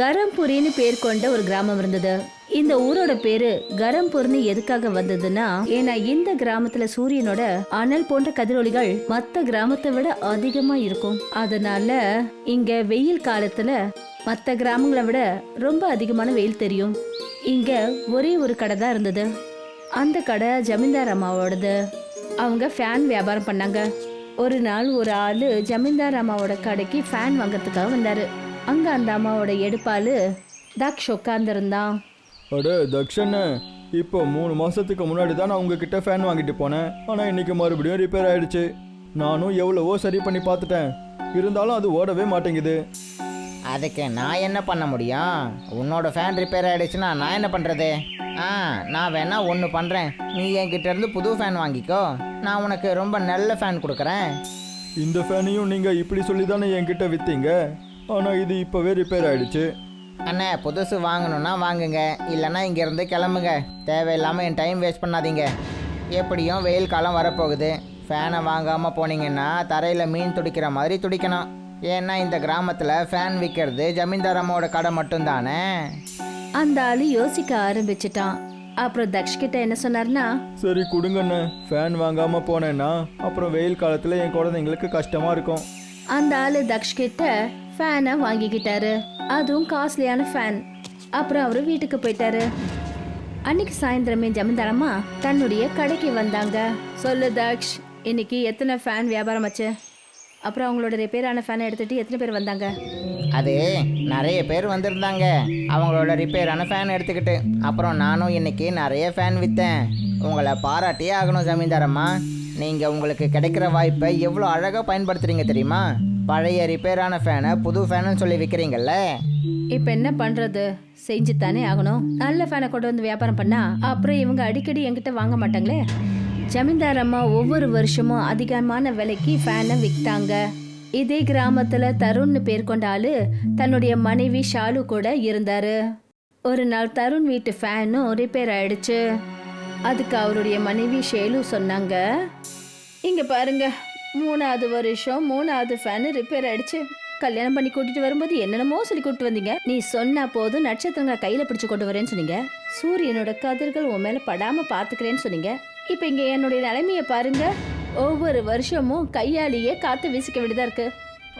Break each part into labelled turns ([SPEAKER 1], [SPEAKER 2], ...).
[SPEAKER 1] கரம்புரின்னு பேர் கொண்ட ஒரு கிராமம் இருந்தது. இந்த ஊரோட பேரு கரம்பூர்னு எதுக்காக வந்ததுன்னா ஏன்னா இந்த கிராமத்துல சூரியனோட அனல் போன்ற கதிரொலிகள் மத்த கிராமத்தை விட அதிகமா இருக்கும். அதனால இங்க வெயில் காலத்துல மத்த கிராமங்களை விட ரொம்ப அதிகமான வெயில் தெரியும். இங்க ஒரே ஒரு கடை தான் இருந்தது. அந்த கடை ஜமீன்தார் அம்மாவோடது. அவங்க ஃபேன் வியாபாரம் பண்ணாங்க. ஒரு நாள் ஒரு ஆளு ஜமீன்தார் அம்மாவோட கடைக்கு ஃபேன் வாங்கறதுக்காக வந்தாரு. அங்க அந்த அம்மாவோட எடுப்பாளு தாக்ஷ் உட்காந்துருந்தான்
[SPEAKER 2] அட தக்ஷண்ண இப்போ மூணு மாசத்துக்கு முன்னாடி தான் நான் உங்ககிட்ட ஃபேன் வாங்கிட்டு போனேன். ஆனால் இன்னைக்கு மறுபடியும் ரிப்பேர் ஆயிடுச்சு. நானும் எவ்வளவோ சரி பண்ணி பார்த்துட்டேன். இருந்தாலும் அது ஓடவே மாட்டேங்குது.
[SPEAKER 3] அதுக்கு நான் என்ன பண்ண முடியும்? உன்னோட ஃபேன் ரிப்பேர் ஆயிடுச்சுன்னா நான் என்ன பண்ணுறது ஆ நான் வேணா ஒன்று பண்ணுறேன் நீ என்கிட்ட இருந்து புது ஃபேன் வாங்கிக்கோ. நான் உனக்கு ரொம்ப நல்ல ஃபேன் கொடுக்குறேன்.
[SPEAKER 2] இந்த ஃபேனையும் நீங்கள் இப்படி சொல்லி தானே என்கிட்ட விற்றீங்க ஆனால் இது இப்போவே ரிப்பேர் ஆயிடுச்சு.
[SPEAKER 3] அண்ணே புதுசு வாங்கணும்னா வாங்குங்க. இல்லைன்னா இங்கேருந்து கிளம்புங்க. தேவையில்லாமல் என் டைம் வேஸ்ட் பண்ணாதீங்க. எப்படியும் வெயில் காலம் வரப்போகுது. ஃபேனை வாங்காமல் போனீங்கன்னா தரையில் மீன் துடிக்கிற மாதிரி துடிக்கணும். ஏன்னா இந்த கிராமத்தில் ஃபேன் விற்கிறது ஜமீன்தார் அம்மாவோட கடை மட்டும்தானே?
[SPEAKER 1] அந்த ஆளு யோசிக்க ஆரம்பிச்சிட்டான். அப்புறம் தக்ஷ் கிட்ட என்ன சொன்னார்னா
[SPEAKER 2] சரி கொடுங்கண்ணே. ஃபேன் வாங்காமல் போனேன்னா அப்புறம் வெயில் காலத்தில் என் குழந்தைங்களுக்கு கஷ்டமாக இருக்கும்.
[SPEAKER 1] அந்த ஆளு தக்ஷ் கிட்ட ஃபேனை வாங்கிக்கிட்டாரு. அதுவும் காஸ்ட்லியான ஃபேன் அப்புறம் அவரு வீட்டுக்கு போயிட்டாரு. அன்னைக்கு சாயந்தரமே ஜமீன்தாரம்மா தன்னுடைய கடைக்கு வந்தாங்க. சொல்லு தக்ஷ் இன்னைக்கு எத்தனை ஃபேன் வியாபாரம் ஆச்சு? அப்புறம் அவங்களோட ரிப்பேரான ஃபேனை எடுத்துட்டு எத்தனை பேர் வந்தாங்க?
[SPEAKER 3] அது நிறைய பேர் வந்திருந்தாங்க. அவங்களோட ரிப்பேரான ஃபேன் எடுத்துக்கிட்டு. அப்புறம் நானும் இன்னைக்கு நிறைய ஃபேன் விற்றேன் உங்களை பாராட்டியே ஆகணும் ஜமீன்தாரம்மா நீங்கள் உங்களுக்கு கிடைக்கிற வாய்ப்பை எவ்வளோ அழகாக பயன்படுத்துறீங்க தெரியுமா? பழைய ரிப்பேரான ஃபேனை புது ஃபேனுன்னு சொல்லி விற்கிறீங்கல்ல
[SPEAKER 1] இப்போ என்ன பண்றது? செஞ்சு தானே ஆகணும். நல்ல ஃபேனை கொண்டு வந்து வியாபாரம் பண்ணா அப்புறம் இவங்க அடிக்கடி என்கிட்ட வாங்க மாட்டாங்களே? ஜமீன்தார் அம்மா ஒவ்வொரு வருஷமும் அதிகமான விலைக்கு ஃபேனை விற்றாங்க இதே கிராமத்துல தருண்னு பேர் கொண்ட ஆளு தன்னுடைய மனைவி ஷாலு கூட இருந்தாரு. ஒரு நாள் தருண் வீட்டு ஃபேனும் ரிப்பேர் ஆயிடுச்சு. அதுக்கு அவருடைய மனைவி ஷேலு சொன்னாங்க இங்க பாருங்க மூணாவது வருஷம் மூணாவது ஃபேன் ரிப்பேர் ஆயிடுச்சு கல்யாணம் பண்ணி கூட்டிட்டு வரும்போது என்னென்னமோ சொல்லி கூட்டிட்டு வந்தீங்க. நீ சொன்னா போதும் நட்சத்திரங்களை கையில பிடிச்சு கொண்டு வரேன்னு சொன்னீங்க. சூரியனோட கதிர்கள் உன் மேல படாம பாத்துக்கிறேன்னு சொன்னீங்க. இப்போ இங்க என்னுடைய நிலைமைய பாருங்க. ஒவ்வொரு வருஷமும் கையாலேயே காத்து வீசிக்க வேண்டியதா இருக்கு.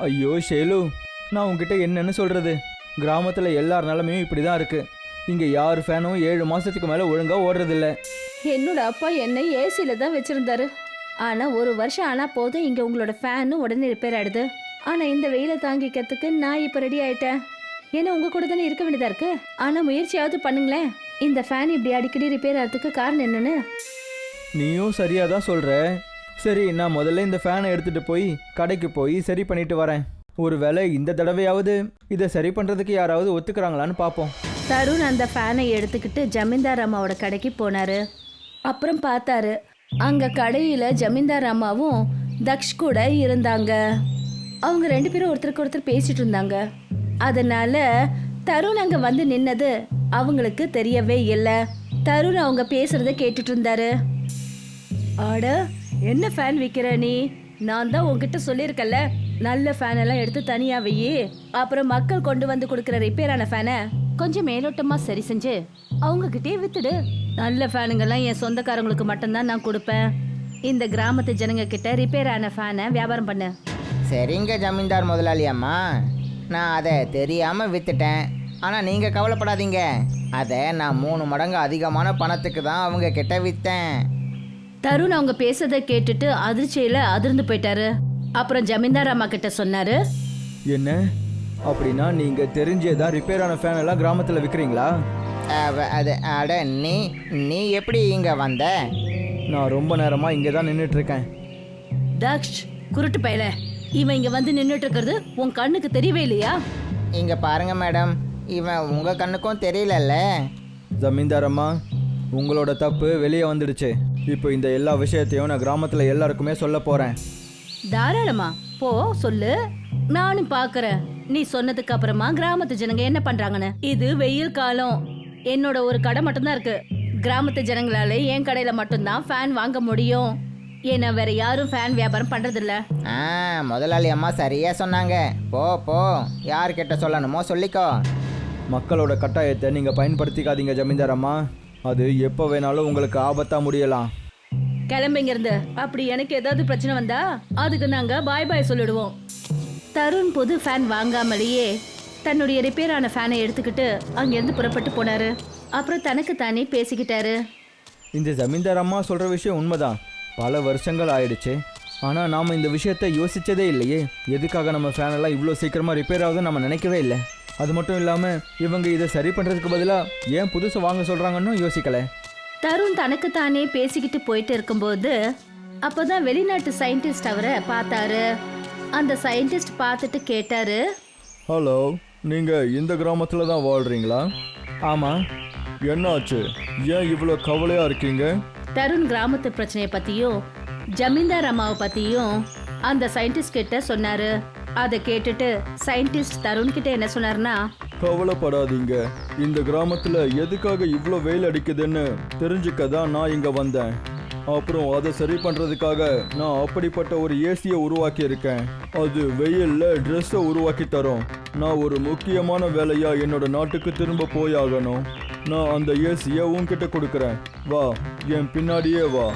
[SPEAKER 2] ஐயோ ஷேலு நான் உங்ககிட்ட என்னன்னு சொல்கிறது கிராமத்தில் எல்லார் நிலமையும் இப்படி தான் இருக்குது இங்கே யார் ஃபேனும் ஏழு மாதத்துக்கு மேலே ஒழுங்காக ஓடுறதில்ல.
[SPEAKER 1] என்னோட அப்பா என்னை ஏசியில தான் வச்சிருந்தாரு. ஆனா ஒரு வருஷம் ஆனா போதும். இங்க உங்களோட ஃபேனும் உடனே ரிப்பேர் ஆயிடுது. ஆனா இந்த வெயிலை தாங்கிக்கிறதுக்கு நான் இப்ப ரெடி ஆயிட்டேன். ஏன்னா உங்க கூட தானே இருக்க வேண்டியதா இருக்கு? ஆனா முயற்சியாவது பண்ணுங்களேன். இந்த ஃபேன் இப்படி அடிக்கடி ரிப்பேர் ஆகிறதுக்கு காரணம் என்னன்னு?
[SPEAKER 2] நீயும் சரியாக தான் சொல்கிற சரி நான் முதல்ல இந்த ஃபேனை எடுத்துகிட்டு போய் கடைக்கு போய் சரி பண்ணிட்டு வரேன். ஒருவேளை இந்த தடவையாவது இதை சரி பண்ணுறதுக்கு யாராவது ஒத்துக்கிறாங்களான்னு பார்ப்போம்
[SPEAKER 1] தருண் அந்த ஃபேனை எடுத்துக்கிட்டு ஜமீன்தார் அம்மாவோட கடைக்கு போனாரு. அப்புறம் பார்த்தாரு அங்க கடையில ஜமீன்தார் அம்மாவும் தக்ஷ் கூட இருந்தாங்க. அவங்க ரெண்டு பேரும் ஒருத்தருக்கு ஒருத்தர் பேசிட்டு இருந்தாங்க. அதனால தருண் அங்க வந்து நின்னது அவங்களுக்கு தெரியவே இல்லை. தருண் அவங்க பேசுறத கேட்டுட்டு இருந்தாரு. ஆட என்ன ஃபேன் விற்கிற நீ? நான் தான் உங்ககிட்ட சொல்லியிருக்கல நல்ல ஃபேன் எல்லாம் எடுத்து தனியாக வையி. அப்புறம் மக்கள் கொண்டு வந்து கொடுக்குற ரிப்பேரான ஃபேனை கொஞ்சம் மேலோட்டமா சரி செஞ்சு அவங்க கிட்டே வித்துடு. நல்ல ஃபேனுங்கெல்லாம் என் சொந்தக்காரங்களுக்கு மட்டும்தான் நான் கொடுப்பேன். இந்த கிராமத்து ஜனங்க கிட்ட ரிப்பேர் ஆன ஃபேனை வியாபாரம் பண்ணு.
[SPEAKER 3] சரிங்க ஜமீன்தார் முதலாளி அம்மா. நான் அதை தெரியாமல் விற்றுட்டேன் ஆனால் நீங்கள் கவலைப்படாதீங்க. அதை நான் மூணு மடங்கு அதிகமான பணத்துக்கு தான் அவங்க கிட்ட விற்றேன்
[SPEAKER 1] தருண் அவங்க பேசுறத கேட்டுட்டு அதிர்ச்சியில அதிர்ந்து போயிட்டாரு. அப்புறம் ஜமீன்தார் அம்மா கிட்ட சொன்னாரு
[SPEAKER 2] என்ன? அப்படின்னா நீங்கள் தெரிஞ்சே தான் ரிப்பேர் ஆன ஃபேன் எல்லாம் கிராமத்தில் விற்கிறீங்களா
[SPEAKER 3] அது அட நீ நீ எப்படி இங்கே வந்த?
[SPEAKER 2] நான் ரொம்ப நேரமாக இங்கே தான் நின்றுட்டுருக்கேன்
[SPEAKER 1] தக்ஷ் குருட்டு பயல. இவன் இங்க வந்து நின்னுட்டு இருக்கிறது உன் கண்ணுக்கு தெரியவே இல்லையா?
[SPEAKER 3] இங்கே பாருங்க மேடம். இவன் உங்கள் கண்ணுக்கும் தெரியலல்ல.
[SPEAKER 2] ஜமீன்தார் அம்மா உங்களோட தப்பு வெளியே வந்துடுச்சு. இப்போ இந்த எல்லா விஷயத்தையும் நான் கிராமத்தில் எல்லாருக்குமே சொல்ல போகிறேன்
[SPEAKER 1] தாராளமா போ சொல்லு. நானும் பாக்குறேன். நீ சொன்னதுக்கு அப்புறமா கிராமத்து ஜனங்க என்ன பண்றாங்கன்னு? இது வெயில் காலம். என்னோட ஒரு கடை மட்டும்தான் இருக்கு. கிராமத்து ஜனங்களால என் கடையில மட்டும்தான் ஃபேன் வாங்க முடியும். ஏன்னா வேற யாரும் ஃபேன் வியாபாரம் பண்றதில்ல.
[SPEAKER 3] ஆ முதலாளி அம்மா சரியாக சொன்னாங்க. போ போ. யார்கிட்ட சொல்லணுமோ சொல்லிக்கோ.
[SPEAKER 2] மக்களோட கட்டாயத்தை நீங்கள் பயன்படுத்திக்காதீங்க ஜமீன்தார் அம்மா. அது எப்போ வேணாலும் உங்களுக்கு ஆபத்தாக முடியலாம்.
[SPEAKER 1] கிளம்பிங்க இருந்து அப்படி எனக்கு ஏதாவது பிரச்சனை வந்தா அதுக்கு நாங்க பாய் பாய் சொல்லிடுவோம். தருண் புது ஃபேன் வாங்காமலேயே தன்னுடைய ரிப்பேர் ஆன ஃபேனை எடுத்துக்கிட்டு அங்கிருந்து புறப்பட்டு போனாரு. அப்புறம் தனக்கு தானே பேசிக்கிட்டாரு.
[SPEAKER 2] இந்த ஜமீன்தார் அம்மா சொல்கிற விஷயம் உண்மைதான். பல வருஷங்கள் ஆயிடுச்சு. ஆனால் நாம் இந்த விஷயத்தை யோசிச்சதே இல்லையே. எதுக்காக நம்ம ஃபேனெல்லாம் இவ்வளோ சீக்கிரமாக ரிப்பேர் ஆகுதுன்னு நம்ம நினைக்கவே இல்லை. அது மட்டும் இல்லாமல் இவங்க இதை சரி பண்ணுறதுக்கு பதிலாக ஏன் புதுசு வாங்க சொல்கிறாங்கன்னு யோசிக்கலை.
[SPEAKER 1] தருண் தனக்கு தானே பேசிக்கிட்டு போயிட்டு இருக்கும்போது அப்போதான் வெளிநாட்டு சயின்டிஸ்ட் அவரை பார்த்தாரு. அந்த சயின்டிஸ்ட் பார்த்துட்டு கேட்டாரு.
[SPEAKER 2] ஹலோ நீங்கள் இந்த கிராமத்தில் தான் வாழ்கிறீங்களா ஆமாம் என்னாச்சு? ஏன் இவ்வளோ கவலையாக இருக்கீங்க?
[SPEAKER 1] தருண் கிராமத்து பிரச்சனையை பத்தியும் ஜமீன்தார் அம்மாவை பத்தியும் அந்த சயின்டிஸ்ட் கிட்ட சொன்னாரு. அதை கேட்டுட்டு சயின்டிஸ்ட் தருண் கிட்ட என்ன சொன்னாருன்னா
[SPEAKER 2] கவலைப்படாதீங்க. இந்த கிராமத்தில் எதுக்காக இவ்வளோ வெயில் அடிக்குதுன்னு தெரிஞ்சுக்க தான் நான் இங்கே வந்தேன். அப்புறம் அதை சரி பண்ணுறதுக்காக நான் அப்படிப்பட்ட ஒரு ஏசியை உருவாக்கி இருக்கேன் அது வெயிலில் ட்ரெஸ்ஸை உருவாக்கி தரும். நான் ஒரு முக்கியமான வேலையா என்னோட நாட்டுக்கு திரும்ப போயாகணும் நான் அந்த ஏசியை உன்கிட்ட கொடுக்குறேன். வா என் பின்னாடியே வா.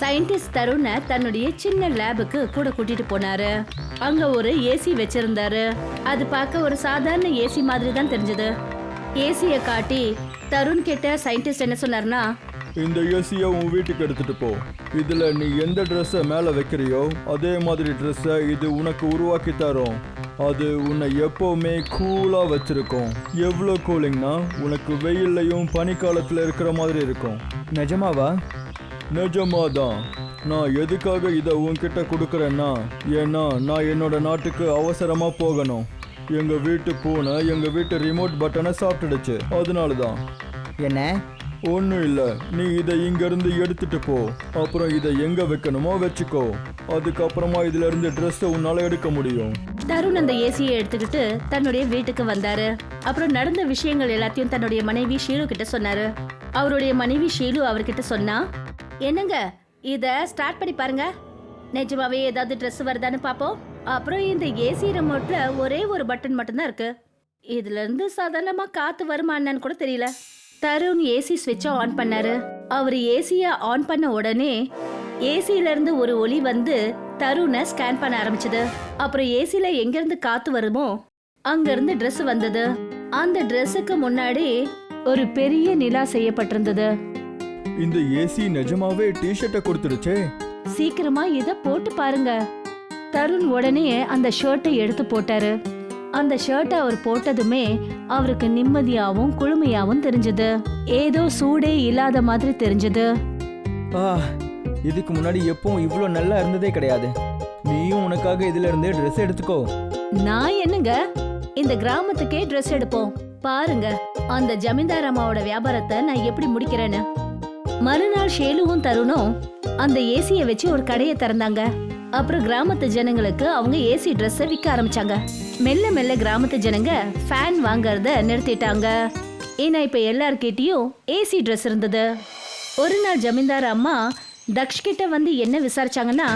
[SPEAKER 1] சயின்டிஸ்ட் தருணை தன்னுடைய சின்ன லேபுக்கு கூட கூட்டிட்டு போனாரு. அங்க ஒரு ஏசி வச்சிருந்தாரு. அது பார்க்க ஒரு சாதாரண ஏசி மாதிரி தான் தெரிஞ்சது. ஏசியை காட்டி தருண் கிட்ட சயின்டிஸ்ட் என்ன சொன்னார்னா
[SPEAKER 2] இந்த ஏசியை உன் வீட்டுக்கு எடுத்துட்டு போ. இதுல நீ எந்த ட்ரெஸ்ஸை மேல வைக்கிறியோ அதே மாதிரி ட்ரெஸ்ஸை இது உனக்கு உருவாக்கி தரும். அது உன்னை எப்பவுமே கூலா வச்சிருக்கும். எவ்வளோ கூலிங்னா உனக்கு வெயில்லையும் பனிக்காலத்துல இருக்கிற மாதிரி இருக்கும். நிஜமாவா? நிஜமாதான். நான் எதுக்காக இதை உன்கிட்ட கொடுக்குறேன்னா ஏன்னா நான் என்னோட நாட்டுக்கு அவசரமா போகணும். எங்க வீட்டு பூனை எங்க வீட்டு ரிமோட் பட்டனை சாப்பிட்டுடுச்சு. அதனால தான்
[SPEAKER 3] என்ன?
[SPEAKER 2] ஒன்றும் இல்லை. நீ இதை இங்கேருந்து எடுத்துட்டு போ. அப்புறம் இதை எங்கே வைக்கணுமோ வச்சுக்கோ. அதுக்கப்புறமா இதுல இருந்து ட்ரெஸ்ஸை உன்னால் எடுக்க முடியும்.
[SPEAKER 1] தருண் அந்த ஏசியை எடுத்துக்கிட்டு தன்னுடைய வீட்டுக்கு வந்தாரு. அப்புறம் நடந்த விஷயங்கள் எல்லாத்தையும் தன்னுடைய மனைவி ஷீலு கிட்ட சொன்னாரு. அவருடைய மனைவி ஷீலு அவர்கிட்ட சொன்னா என்னங்க இத ஸ்டார்ட் பண்ணி பாருங்க. நிஜமாவே ஏதாவது ட்ரெஸ் வருதான்னு பார்ப்போம் அப்புறம் இந்த ஏசி ரிமோட்ல ஒரே ஒரு பட்டன் மட்டும்தான் இருக்கு. இதுல இருந்து சாதாரணமா காத்து வருமா என்னன்னு கூட தெரியல. தருண் ஏசி ஸ்விட்சை ஆன் பண்ணாரு. அவர் ஏசிய ஆன் பண்ண உடனே ஏசில இருந்து ஒரு ஒளி வந்து தருணை ஸ்கேன் பண்ண ஆரம்பிச்சது. அப்புறம் ஏசில எங்க இருந்து காத்து வருமோ அங்க இருந்து Dress வந்தது. அந்த Dressக்கு முன்னாடி ஒரு பெரிய நிலா செய்யப்பட்டிருந்தது.
[SPEAKER 2] இந்த ஏசி நிஜமாவே டிஷர்ட்டை கொடுத்துடுச்சே.
[SPEAKER 1] சீக்கிரமா இத போட்டு பாருங்க. தருண் உடனே அந்த ஷர்ட்டை எடுத்து போட்டாரு. அந்த ஷர்ட்டை அவர் போட்டதுமே அவருக்கு நிம்மதியாவும் குளுமையாவும் தெரிஞ்சது. ஏதோ சூடே இல்லாத மாதிரி தெரிஞ்சது.
[SPEAKER 2] ஆ இதுக்கு முன்னாடி எப்பவும் இவ்வளோ நல்லா இருந்ததே கிடையாது. நீயும் உனக்காக இதுல இருந்து ட்ரெஸ் எடுத்துக்கோ.
[SPEAKER 1] நான் என்னங்க? இந்த கிராமத்துக்கே Dress எடுப்போம். பாருங்க அந்த ஜமீன்தார் அம்மாவோட வியாபாரத்தை நான் எப்படி முடிக்கிறேன்னு. மறுநாள் ஷேலுவும் தருணும் அந்த ஏசியை வச்சு ஒரு கடையை திறந்தாங்க. அப்புறம் கிராமத்து ஜனங்களுக்கு அவங்க ஏசி ட்ரெஸ்ஸை விற்க ஆரம்பிச்சாங்க. மெல்ல மெல்ல கிராமத்து ஜனங்க ஃபேன் வாங்கறத நிறுத்திட்டாங்க. ஏன்னா இப்ப எல்லார்கிட்டயும் ஏசி ட்ரெஸ் இருந்தது. ஒரு நாள் ஜமீன்தார் அம்மா தக்ஷ் கிட்ட வந்து என்ன விசாரிச்சாங்கன்னா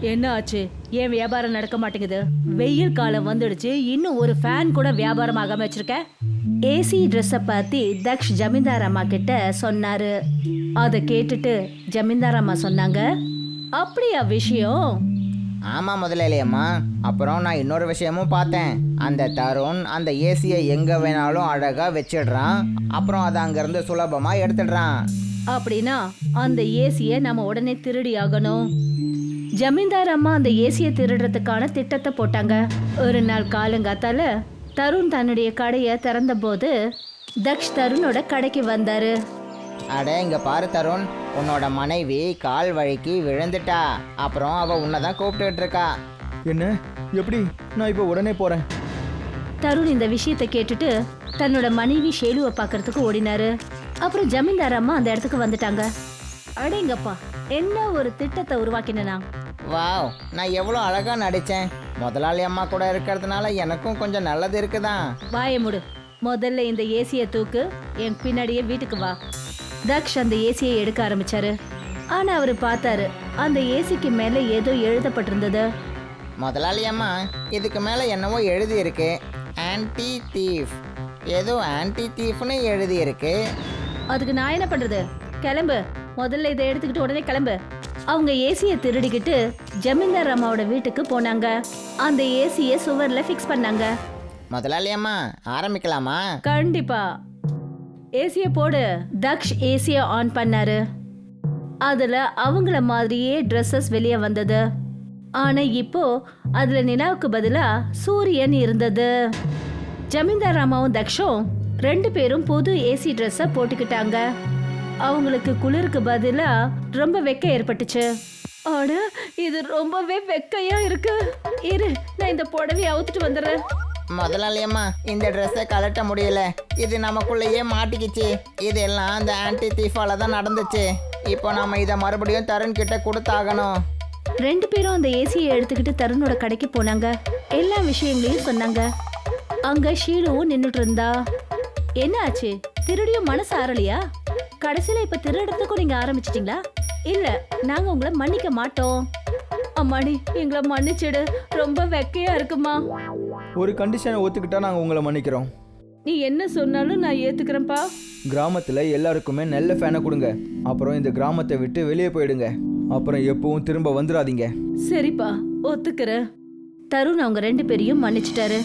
[SPEAKER 1] என்ன ஆச்சு? ஏன் வியாபாரம் நடக்க மாட்டேங்குது? வெயில் காலம் வந்துடுச்சு. இன்னும் ஒரு ஃபேன் கூட வியாபாரம் ஆகாம வச்சிருக்க? ஏசி ட்ரெஸ்ஸை பத்தி தக்ஷ் ஜமீன்தார் அம்மா கிட்ட சொன்னாரு. அதை கேட்டுட்டு ஜமீன்தார் அம்மா சொன்னாங்க அப்படியா விஷயம்?
[SPEAKER 3] ஆமாம் முதலாளி அம்மா அப்புறம் நான் இன்னொரு விஷயமும் பார்த்தேன். அந்த தருண் அந்த ஏசியை எங்கே வேணாலும் அழகாக வச்சிடுறான். அப்புறம் அதை அங்கேருந்து சுலபமாக எடுத்துடுறான்.
[SPEAKER 1] அப்படின்னா அந்த ஏசியை நம்ம உடனே திருடி ஆகணும். ஜமீன்தார் அம்மா அந்த ஏசியை திருடுறதுக்கான திட்டத்தை போட்டாங்க. ஒரு நாள் காலங்காத்தால தருண் தன்னுடைய கடையை திறந்தபோது தக்ஷ் தருணோட கடைக்கு வந்தாரு.
[SPEAKER 3] அட இங்கே பாரு தருண். உன்னோட மனைவி கால் வழிக்கு விழுந்துட்டா. அப்புறம் அவள் உன்னை தான் கூப்பிட்டுக்கிட்டு இருக்கா.
[SPEAKER 2] என்ன? எப்படி? நான் இப்போ உடனே போறேன்.
[SPEAKER 1] தருண் இந்த விஷயத்தை கேட்டுட்டு தன்னோட மனைவி ஷேலுவை பார்க்கறதுக்கு ஓடினாரு. அப்புறம் ஜமீன்தார் அம்மா அந்த இடத்துக்கு வந்துட்டாங்க. அடேங்கப்பா என்ன ஒரு திட்டத்தை உருவாக்கினா
[SPEAKER 3] வாவ் நான் எவ்வளோ அழகாக நடித்தேன் முதலாளி அம்மா கூட இருக்கிறதுனால எனக்கும் கொஞ்சம் நல்லது இருக்குதான்.
[SPEAKER 1] வாய முடு. முதல்ல இந்த ஏசியை தூக்கு என் பின்னாடியே வீட்டுக்கு வா. தக்ஷ் அந்த ஏசியை எடுக்க ஆரம்பிச்சாரு. ஆனா அவரு பார்த்தாரு அந்த ஏசிக்கு மேல ஏதோ எழுதப்பட்டிருந்தது.
[SPEAKER 3] முதலாளி அம்மா இதுக்கு மேலே என்னவோ எழுதியிருக்கு. ஆன்டி தீஃப் ஏதோ ஆன்டி தீஃப்னு எழுதியிருக்கு.
[SPEAKER 1] அதுக்கு நான் என்ன பண்றது? கிளம்பு. முதல்ல இதை எடுத்துக்கிட்டு உடனே கிளம்பு. அவங்க ஏசியை திருடிக்கிட்டு ஜமீன்தார் அம்மாவோட வீட்டுக்கு போனாங்க. அந்த ஏசியை சுவர்ல ஃபிக்ஸ் பண்ணாங்க.
[SPEAKER 3] முதலாளி அம்மா ஆரம்பிக்கலாமா?
[SPEAKER 1] கண்டிப்பா. ஏசியை போடு. தக்ஷ் ஏசியை ஆன் பண்ணாரு. அதுல அவங்கள மாதிரியே ட்ரெஸ்ஸஸ் வெளியே வந்தது. ஆனா இப்போ அதுல நிலாவுக்கு பதிலா சூரியன் இருந்தது. ஜமீன்தார் ராமாவும் தக்ஷும் ரெண்டு பேரும் புது ஏசி ட்ரெஸ்ஸை போட்டுக்கிட்டாங்க. அவங்களுக்கு குளிருக்கு பதிலா ரொம்ப வெக்க ஏற்பட்டுச்சு. ஆனா இது ரொம்பவே வெக்கையா இருக்கு. இரு நான் இந்த புடவைய அவுத்துட்டு வந்துடுறேன்.
[SPEAKER 3] முதலாளியம்மா இந்த ட்ரெஸ்ஸை கலட்ட முடியல. இது நமக்குள்ளேயே மாட்டிக்கிச்சு. இதெல்லாம் அந்த ஆன்டி தீஃபால தான் நடந்துச்சு. இப்போ நாம இதை மறுபடியும் தருண் கிட்ட கொடுத்தாகணும்.
[SPEAKER 1] ரெண்டு பேரும் அந்த ஏசியை எடுத்துக்கிட்டு தருணோட கடைக்கு போனாங்க. எல்லா விஷயங்களையும் சொன்னாங்க. அங்க ஷீலுவும் நின்றுட்டு இருந்தா. என்ன ஆச்சு? திருடியும் மனசு ஆறலையா? கடைசியில இப்ப திருடத்துக்கும் நீங்க ஆரம்பிச்சிட்டீங்களா? இல்ல நாங்க உங்களை மன்னிக்க மாட்டோம். அம்மாடி எங்களை மன்னிச்சிடு. ரொம்ப வெக்கையா இருக்குமா?
[SPEAKER 2] ஒரு கண்டிஷனை ஒத்துக்கிட்டா நாங்கள் உங்களை மன்னிக்கிறோம்.
[SPEAKER 1] நீ என்ன சொன்னாலும் நான் ஏத்துக்கிறேன்ப்பா.
[SPEAKER 2] கிராமத்தில் எல்லாருக்குமே நல்ல ஃபேனை கொடுங்க. அப்புறம் இந்த கிராமத்தை விட்டு வெளியே போயிடுங்க. அப்புறம் எப்பவும் திரும்ப வந்துடாதீங்க.
[SPEAKER 1] சரிப்பா ஒத்துக்கிறேன். தருண் அவங்க ரெண்டு பேரையும் மன்னிச்சிட்டாரு.